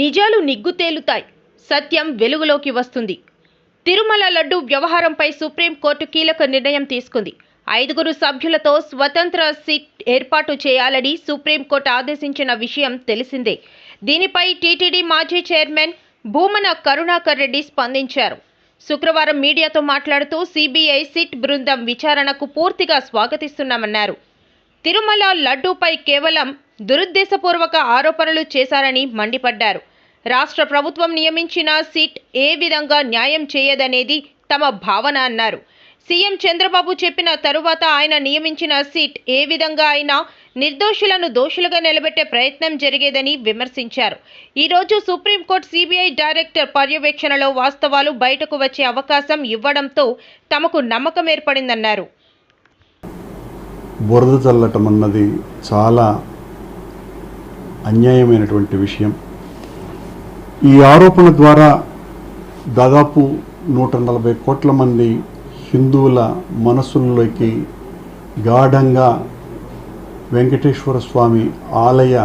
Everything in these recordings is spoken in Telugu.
నిజాలు నిగ్గు తేలుతాయి సత్యం వెలుగులోకి వస్తుంది. తిరుమల లడ్డు వ్యవహారంపై సుప్రీంకోర్టు కీలక నిర్ణయం తీసుకుంది. ఐదుగురు సభ్యులతో స్వతంత్ర సిట్ ఏర్పాటు చేయాలని సుప్రీంకోర్టు ఆదేశించిన విషయం తెలిసిందే. దీనిపై టీటీడీ మాజీ చైర్మన్ భూమన కరుణాకర్ రెడ్డి స్పందించారు. శుక్రవారం మీడియాతో మాట్లాడుతూ సిబిఐ సిట్ బృందం విచారణకు పూర్తిగా స్వాగతిస్తున్నామన్నారు. తిరుమల లడ్డూపై కేవలం దురుద్దేశపూర్వక ఆరోపణలు చేశారని మండిపడ్డారు. రాష్ట్ర ప్రభుత్వం నియమించిన సిట్ ఏ విధంగా న్యాయం చేయదనేది తమ భావన అన్నారు. సీఎం చంద్రబాబు చెప్పిన తరువాత ఆయన నియమించిన సిట్ ఏ విధంగా అయినా నిర్దోషులను దోషులుగా నిలబెట్టే ప్రయత్నం జరిగేదని విమర్శించారు. ఈరోజు సుప్రీంకోర్టు సిబిఐ డైరెక్టర్ పర్యవేక్షణలో వాస్తవాలు బయటకు వచ్చే అవకాశం ఇవ్వడంతో తమకు నమ్మకం ఏర్పడిందన్నారు. బురద చల్లటం అన్నది చాలా అన్యాయమైనటువంటి విషయం. ఈ ఆరోపణ ద్వారా దాదాపు నూట నలభై కోట్ల మంది హిందువుల మనసుల్లోకి గాఢంగా వెంకటేశ్వర స్వామి ఆలయ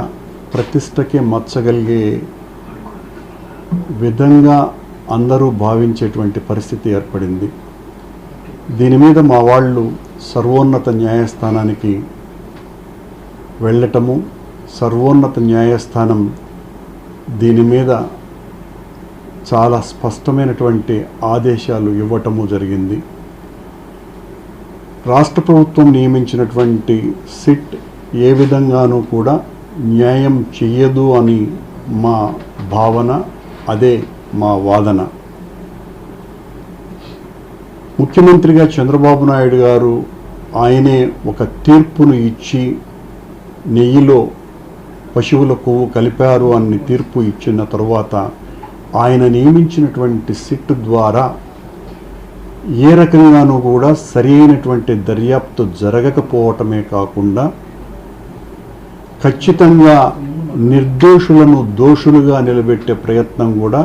ప్రతిష్టకే మచ్చగలిగే విధంగా అందరూ భావించేటువంటి పరిస్థితి ఏర్పడింది. దీని మీద మా వాళ్ళు సర్వోన్నత న్యాయస్థానానికి వెళ్ళటము సర్వోన్నత న్యాయస్థానం దీని మీద చాలా స్పష్టమైనటువంటి ఆదేశాలు ఇవ్వటము జరిగింది. రాష్ట్ర ప్రభుత్వం నియమించినటువంటి సిట్ ఏ విధంగానూ కూడా న్యాయం చెయ్యదు అని మా భావన అదే మా వాదన. ముఖ్యమంత్రిగా చంద్రబాబు నాయుడు గారు ఆయనే ఒక తీర్పును ఇచ్చి నెయ్యిలో పశువుల కొవ్వు కలిపారు అని తీర్పు ఇచ్చిన తరువాత ఆయన నియమించినటువంటి సిట్ ద్వారా ఏ రకంగానూ కూడా సరైనటువంటి దర్యాప్తు జరగకపోవటమే కాకుండా ఖచ్చితంగా నిర్దోషులను దోషులుగా నిలబెట్టే ప్రయత్నం కూడా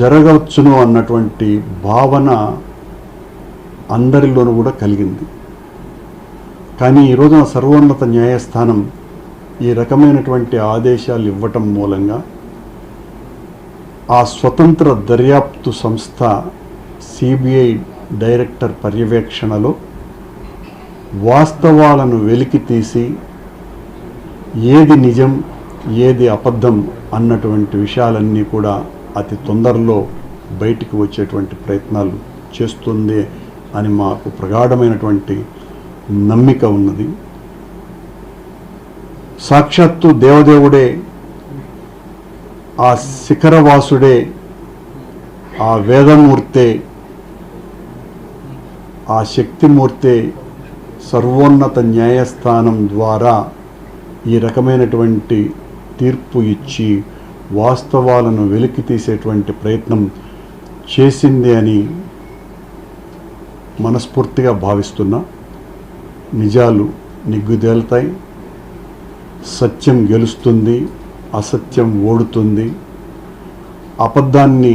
జరగవచ్చును అన్నటువంటి భావన అందరిలోనూ కూడా కలిగింది. కానీ ఈ రోజున సర్వోన్నత న్యాయస్థానం ఈ రకమైనటువంటి ఆదేశాలు ఇవ్వటం మూలంగా ఆ స్వతంత్ర దర్యాప్తు సంస్థ సిబిఐ డైరెక్టర్ పర్యవేక్షణలో వాస్తవాలను వెలికి తీసి ఏది నిజం ఏది అబద్ధం అన్నటువంటి విషయాలన్నీ కూడా అతి తొందరలో బయటికి వచ్చేటువంటి ప్రయత్నాలు చేస్తుంది అని మాకు ప్రగాఢమైనటువంటి నమ్మిక ఉన్నది. సాక్షాత్తు దేవదేవుడే ఆ శిఖరవాసుడే ఆ వేదమూర్తే ఆ శక్తిమూర్తే సర్వోన్నత న్యాయస్థానం ద్వారా ఈ రకమైనటువంటి తీర్పు ఇచ్చి వాస్తవాలను వెలికి తీసేటువంటి ప్రయత్నం చేసింది అని మనస్ఫూర్తిగా భావిస్తున్నా. నిజాలు నిగ్గుదేలుతాయి. సత్యం గెలుస్తుంది అసత్యం ఓడుతుంది. అబద్ధాన్ని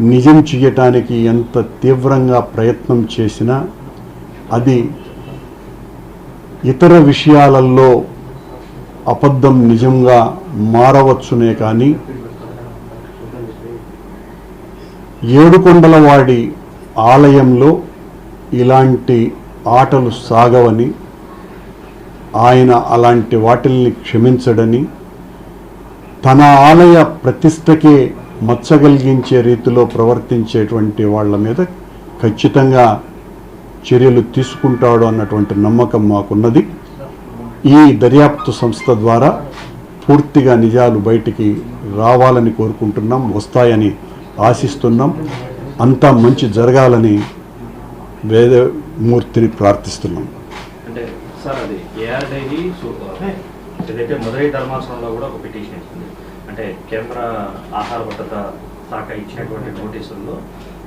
నిజం చేయటానికి ఎంత తీవ్రంగా ప్రయత్నం చేసినా అది ఇతర విషయాలలో అబద్ధం నిజంగా మారవచ్చునే కానీ ఏడుకొండలవాడి ఆలయంలో ఇలాంటి ఆటలు సాగవని ఆయన అలాంటి వాటిల్ని క్షమించడని తన ఆలయ ప్రతిష్టకే మచ్చగలిగించే రీతిలో ప్రవర్తించేటువంటి వాళ్ళ మీద ఖచ్చితంగా చర్యలు తీసుకుంటాడు అన్నటువంటి నమ్మకం మాకున్నది. ఈ దర్యాప్తు సంస్థ ద్వారా పూర్తిగా నిజాలు బయటికి రావాలని కోరుకుంటున్నాం వస్తాయని ఆశిస్తున్నాం. అంతా మంచి జరగాలని వేదమూర్తిని ప్రార్థిస్తున్నాం. సార్ అది ఏఆర్ డైరీ ఏదైతే మదురై ధర్మాసనంలో కూడా ఒక పిటిషన్ ఇస్తుంది అంటే కేంద్ర ఆహార భద్రత శాఖ ఇచ్చినటువంటి నోటీసుల్లో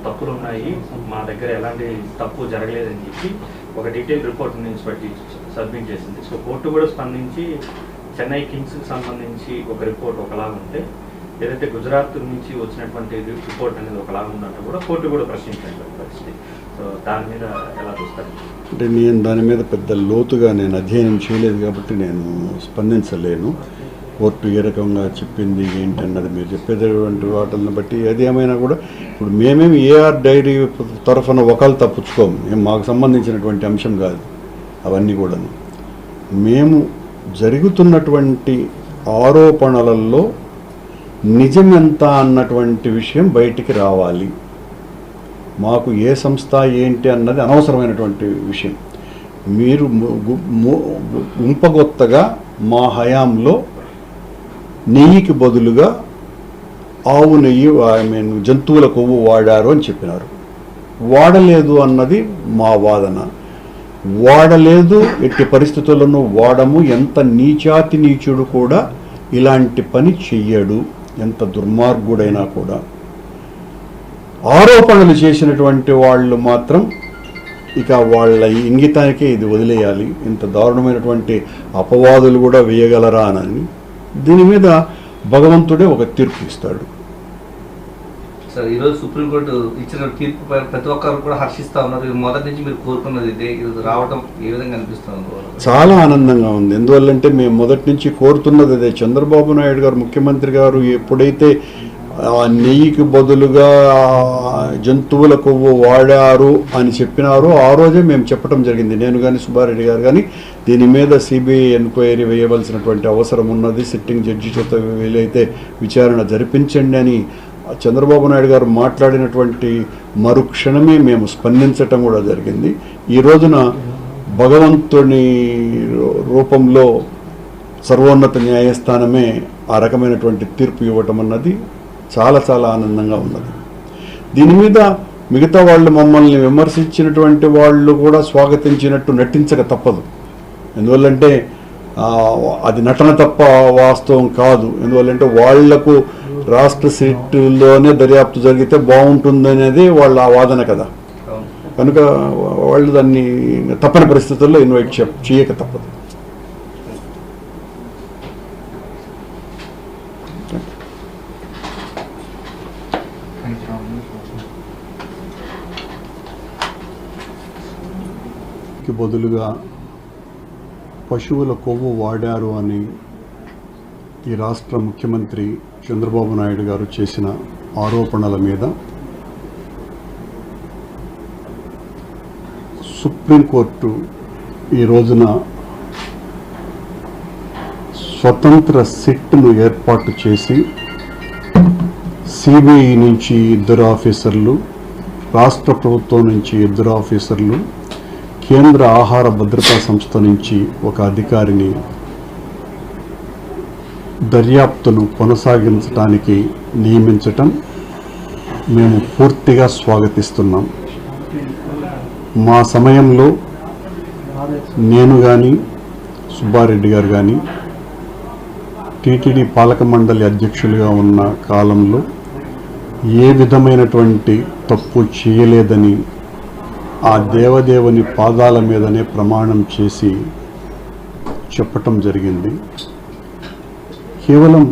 తప్పులు ఉన్నాయి మా దగ్గర ఎలాంటి తప్పు జరగలేదని చెప్పి ఒక డీటెయిల్ రిపోర్ట్ ఇన్స్పెక్ట్ సబ్మిట్ చేసింది. సో కోర్టు కూడా స్పందించి చెన్నై కింగ్స్కి సంబంధించి ఒక రిపోర్ట్ ఒకలా ఉంటే ఏదైతే గుజరాత్ నుంచి వచ్చినటువంటి రిపోర్ట్ అనేది ఒకలా ఉందంటే కూడా కోర్టు కూడా ప్రశ్నించినటువంటి పరిస్థితి. అంటే నేను దాని మీద పెద్ద లోతుగా నేను అధ్యయనం చేయలేదు కాబట్టి నేను స్పందించలేను. కోర్టు ఏ రకంగా చెప్పింది ఏంటన్నది మీరు చెప్పేటటువంటి వాటిని బట్టి అది ఏమైనా కూడా ఇప్పుడు మేమేమి ఏఆర్ డైరీ తరఫున ఒకళ్ళు తప్పించుకోము. మేము మాకు సంబంధించినటువంటి అంశం కాదు. అవన్నీ కూడా మేము జరుగుతున్నటువంటి ఆరోపణలలో నిజం ఎంత అన్నటువంటి విషయం బయటికి రావాలి. మాకు ఏ సంస్థ ఏంటి అన్నది అనవసరమైనటువంటి విషయం. మీరు గుంపగొత్తగా మా హయాంలో నెయ్యికి బదులుగా ఆవు నెయ్యి ఐ మీన్ జంతువుల కొవ్వు వాడారు అని చెప్పినారు. వాడలేదు అన్నది మా వాదన. వాడలేదు ఎట్టి పరిస్థితులను వాడము ఎంత నీచాతి నీచుడు కూడా ఇలాంటి పని చెయ్యడు ఎంత దుర్మార్గుడైనా కూడా. ఆరోపణలు చేసినటువంటి వాళ్ళు మాత్రం ఇక వాళ్ళ ఇంగితానికే ఇది వదిలేయాలి. ఇంత దారుణమైనటువంటి అపవాదులు కూడా వేయగలరా అని దీని మీద భగవంతుడే ఒక తీర్పు ఇస్తాడు. సార్ ఈరోజు సుప్రీంకోర్టు ఇచ్చిన తీర్పు ప్రతి ఒక్కరు కూడా హర్షిస్తా ఉన్నారు. ఇది మొదటి నుంచి మీరు కోరుకున్నది ఇదే. ఇది రావడం ఏ విధంగా అనిపిస్తుంది చాలా ఆనందంగా ఉంది. ఎందువల్లంటే మేము మొదటి నుంచి కోరుతున్నది అదే. చంద్రబాబు నాయుడు గారు ముఖ్యమంత్రి గారు ఎప్పుడైతే నెయ్యికి బదులుగా జంతువుల కొవ్వు వాడారు అని చెప్పినారు. ఆ రోజే మేము చెప్పడం జరిగింది. నేను కానీ సుబ్బారెడ్డి గారు కానీ దీని మీద సిబిఐ ఎంక్వైరీ వేయవలసినటువంటి అవసరం ఉన్నది. సిట్టింగ్ జడ్జి చేత వీలైతే విచారణ జరిపించండి అని చంద్రబాబు నాయుడు గారు మాట్లాడినటువంటి మరుక్షణమే మేము స్పందించటం కూడా జరిగింది. ఈ రోజున భగవంతుని రూపంలో సర్వోన్నత న్యాయస్థానమే ఆ రకమైనటువంటి తీర్పు ఇవ్వటం అన్నది చాలా చాలా ఆనందంగా ఉన్నది. దీని మీద మిగతా వాళ్ళు మమ్మల్ని విమర్శించినటువంటి వాళ్ళు కూడా స్వాగతించినట్టు నటించక తప్పదు. ఎందువల్లంటే అది నటన తప్ప వాస్తవం కాదు. ఎందువల్లంటే వాళ్ళకు రాష్ట్ర సీట్లోనే దర్యాప్తు జరిగితే బాగుంటుందనేది వాళ్ళ ఆ వాదన కదా. కనుక వాళ్ళు దాన్ని తప్పని పరిస్థితుల్లో ఇన్వైట్ చేయక తప్పదు. బదులుగా పశువుల కొవ్వు వాడారు అని ఈ రాష్ట్ర ముఖ్యమంత్రి చంద్రబాబు నాయుడు గారు చేసిన ఆరోపణల మీద సుప్రీంకోర్టు ఈ రోజున స్వతంత్ర సిట్ను ఏర్పాటు చేసి సిబిఐ నుంచి ఇద్దరు ఆఫీసర్లు రాష్ట్ర ప్రభుత్వం నుంచి ఇద్దరు ఆఫీసర్లు కేంద్ర ఆహార భద్రతా సంస్థ నుంచి ఒక అధికారిని దర్యాప్తును కొనసాగించడానికి నియమించటం మేము పూర్తిగా స్వాగతిస్తున్నాం. మా సమయంలో నేను కానీ సుబ్బారెడ్డి గారు కానీ టీటీడీ పాలక మండలి అధ్యక్షులుగా ఉన్న కాలంలో ఏ విధమైనటువంటి తప్పు చేయలేదని ఆ దేవదేవుని పాదాల మీదనే ప్రమాణం చేసి చెప్పటం జరిగింది. కేవలం